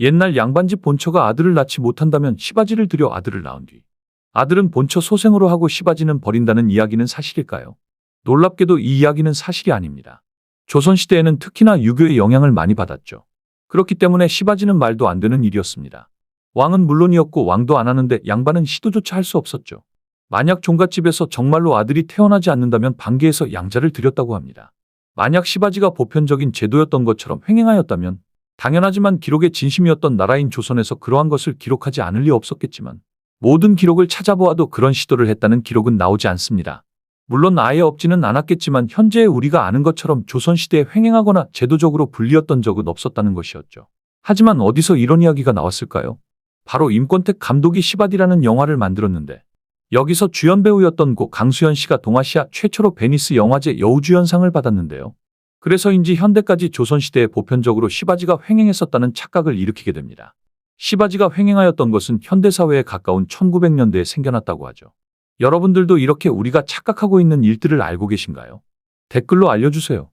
옛날 양반집 본처가 아들을 낳지 못한다면 시바지를 들여 아들을 낳은 뒤 아들은 본처 소생으로 하고 시바지는 버린다는 이야기는 사실일까요? 놀랍게도 이 이야기는 사실이 아닙니다. 조선시대에는 특히나 유교의 영향을 많이 받았죠. 그렇기 때문에 시바지는 말도 안 되는 일이었습니다. 왕은 물론이었고 왕도 안 하는데 양반은 시도조차 할 수 없었죠. 만약 종갓집에서 정말로 아들이 태어나지 않는다면 반계에서 양자를 드렸다고 합니다. 만약 시바지가 보편적인 제도였던 것처럼 횡행하였다면 당연하지만 기록의 진심이었던 나라인 조선에서 그러한 것을 기록하지 않을 리 없었겠지만 모든 기록을 찾아보아도 그런 시도를 했다는 기록은 나오지 않습니다. 물론 아예 없지는 않았겠지만 현재 우리가 아는 것처럼 조선시대에 횡행하거나 제도적으로 불리었던 적은 없었다는 것이었죠. 하지만 어디서 이런 이야기가 나왔을까요? 바로 임권택 감독이 시바디라는 영화를 만들었는데 여기서 주연 배우였던 고 강수현 씨가 동아시아 최초로 베니스 영화제 여우주연상을 받았는데요. 그래서인지 현대까지 조선시대에 보편적으로 시바지가 횡행했었다는 착각을 일으키게 됩니다. 시바지가 횡행하였던 것은 현대사회에 가까운 1900년대에 생겨났다고 하죠. 여러분들도 이렇게 우리가 착각하고 있는 일들을 알고 계신가요? 댓글로 알려주세요.